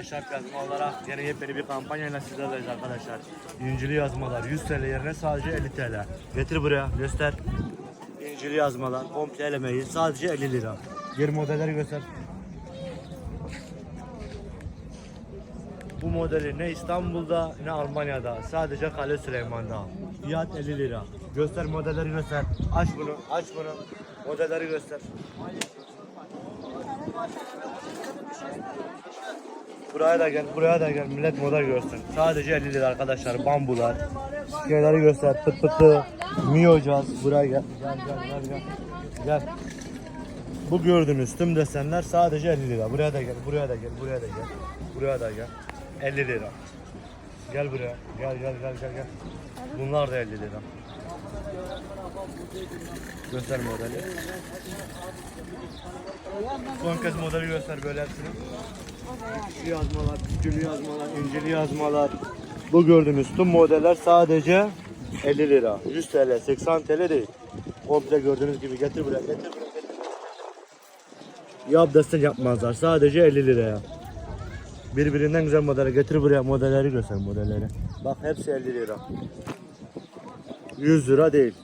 eşarp yazma olarak yine yepyeni bir kampanyayla sizlerleyiz arkadaşlar. İncili yazmalar 100 TL yerine sadece 50 TL. Getir buraya göster. İncili yazmalar komple elemeyi sadece 50 lira. Geri modelleri göster. Bu modeli ne İstanbul'da ne Almanya'da sadece Kale Süleyman'da. Fiyat 50 lira. Göster modelleri göster. Aç bunu aç bunu. Modelleri göster. Buraya da gel, buraya da gel. Millet model görsün. Sadece 50 lira arkadaşlar. Bambular. Şeyleri göster. Pıt pıtı. Miyocaz. Buraya gel. Gel gel gel gel. Gel. Bu gördüğünüz tüm desenler sadece 50 lira. Buraya da gel, buraya da gel, buraya da gel. Buraya da gel. 50 lira. Gel buraya. Gel gel gel gel gel. Bunlar da 50 lira. Göster modeli. Son kez modeli göster böyle hepsini. Küçülü yazmalar, küçülü yazmalar, inceli yazmalar. Bu gördüğünüz tüm modeller sadece 50 lira. 100 TL, 80 TL değil. Komple gördüğünüz gibi getir buraya, getir buraya. Yap desen yapmazlar. Sadece 50 liraya. Birbirinden güzel modeli getir buraya modelleri göster modelleri. Bak hepsi 50 lira. 100 lira değil.